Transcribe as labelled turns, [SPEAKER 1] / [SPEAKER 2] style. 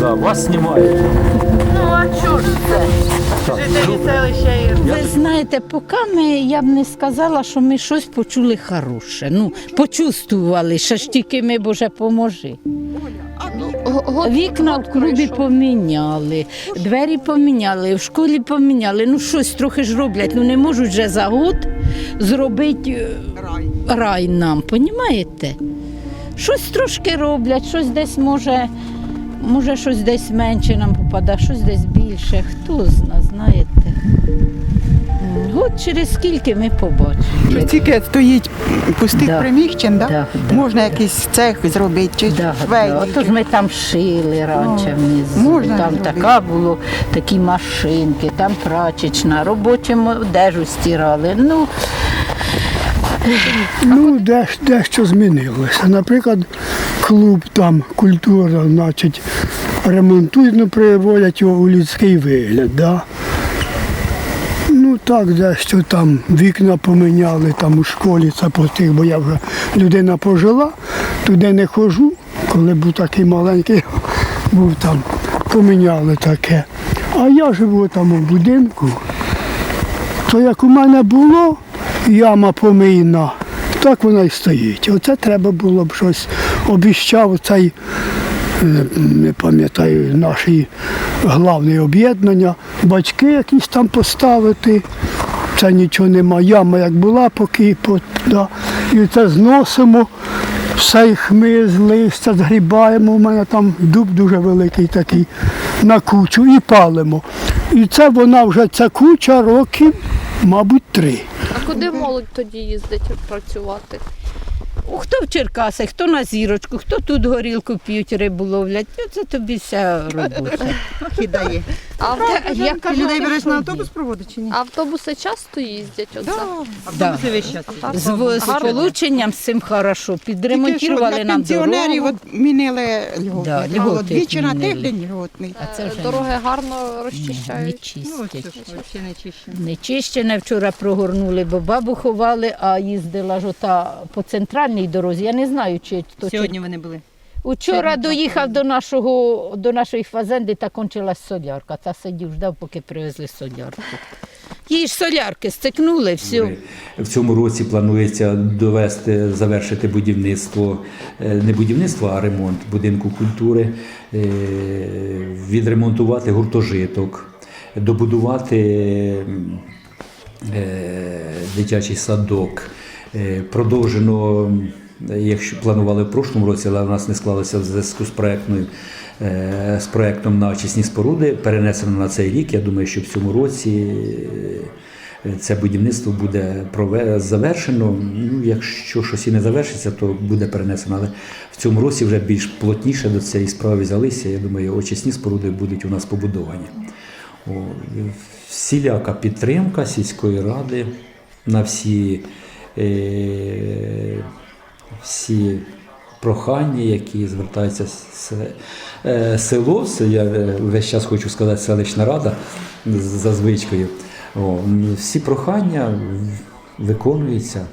[SPEAKER 1] Да, вас знімають.
[SPEAKER 2] Ну, а чого ж це? Жителі селища.
[SPEAKER 3] Ви знаєте, поки ми, я б не сказала, що ми щось почули хороше. Ну, почувствували, що ж тільки ми, Боже, поможи. Вікна в клубі поміняли, двері поміняли, в школі поміняли. Ну щось трохи ж роблять. Ну не можуть вже за год зробити. Е, рай нам, понімаєте? Щось трошки роблять, щось десь може, може щось десь менше нам попадає, щось десь більше. Хто зна, знаєте. Год через скільки ми побачимо.
[SPEAKER 4] Тільки стоїть пустих
[SPEAKER 3] Да.
[SPEAKER 4] приміщень, да?
[SPEAKER 3] Да, да.
[SPEAKER 4] можна якийсь цех зробити, чи
[SPEAKER 3] Да,
[SPEAKER 4] швейний.
[SPEAKER 3] да. Отож ми там шили раніше внизу.
[SPEAKER 4] можна
[SPEAKER 3] Там
[SPEAKER 4] зробити.
[SPEAKER 3] така було, такі машинки, там прачечна, робочу одежу стирали. Ну,
[SPEAKER 5] Ну, десь, дещо змінилося. Наприклад, клуб там культура, значить, ремонтують, ну, приводять його у людський вигляд. Да? Ну так, дещо там вікна поміняли там у школі, це по тих, бо я вже людина пожила, туди не ходжу, коли був такий маленький, був там, поміняли таке. А я живу там у будинку, то як у мене було яма помийна, так вона і стоїть. Оце треба було б щось обіщав цей, не пам'ятаю, наш головне об'єднання, батьки якісь там поставити. Це нічого нема. Яма як була, поки да. і це зносимо. Все хмиз, листя згрібаємо. У мене там дуб дуже великий такий на кучу і палимо. І це вона вже ця куча років, мабуть, три.
[SPEAKER 6] А куди молодь тоді їздить працювати?
[SPEAKER 3] Хто в Черкасах, хто на зірочку, хто тут горілку п'ють, рибу ловлять. Ну, це тобі вся робота.
[SPEAKER 4] кидає.
[SPEAKER 6] А
[SPEAKER 4] Ти
[SPEAKER 3] кажу,
[SPEAKER 4] людей береш на автобус проводить чи ні?
[SPEAKER 6] автобуси часто їздять оце?
[SPEAKER 3] Да.
[SPEAKER 6] А
[SPEAKER 3] З в- з
[SPEAKER 6] гарно.
[SPEAKER 3] полученням з цим хорошо. Підремонтували нам
[SPEAKER 4] пенсіонерів
[SPEAKER 3] дорогу.
[SPEAKER 4] от мінили.
[SPEAKER 3] Да, льготи
[SPEAKER 4] двічі на
[SPEAKER 3] змінили.
[SPEAKER 4] тиждень льготний.
[SPEAKER 3] А це
[SPEAKER 6] Е,
[SPEAKER 3] вже
[SPEAKER 6] Дороги гарно
[SPEAKER 3] не,
[SPEAKER 6] розчищають.
[SPEAKER 3] чистять.
[SPEAKER 4] взагалі не чище.
[SPEAKER 3] Не чищене вчора прогорнули, бо бабу ховали, а їздила ж ота по центральній дорозі. Я не знаю, чи то
[SPEAKER 7] Сьогодні вони були.
[SPEAKER 3] Учора доїхав до нашого до нашої фазенди та кончилась солярка. Та сидів, ждав, поки привезли солярку. Їй ж солярки стикнули, все.
[SPEAKER 8] В цьому році планується довести, завершити будівництво, е, не будівництво, а ремонт будинку культури, е, відремонтувати гуртожиток, добудувати е, дитячий садок. Е, Продовжено, якщо планували в прошлому році, але в нас не склалося в зв'язку з проектною. е, З проектом на очисні споруди перенесено на цей рік. Я думаю, що в цьому році е, це будівництво буде завершено. Ну, якщо щось і не завершиться, то буде перенесено. Але в цьому році вже більш плотніше до цієї справи взялися. Я думаю, очисні споруди будуть у нас побудовані. Всіляка підтримка сільської ради на всі, всі прохання, які звертаються з е, село. Я е, весь час хочу сказати селищна рада за звичкою. Всі прохання виконуються.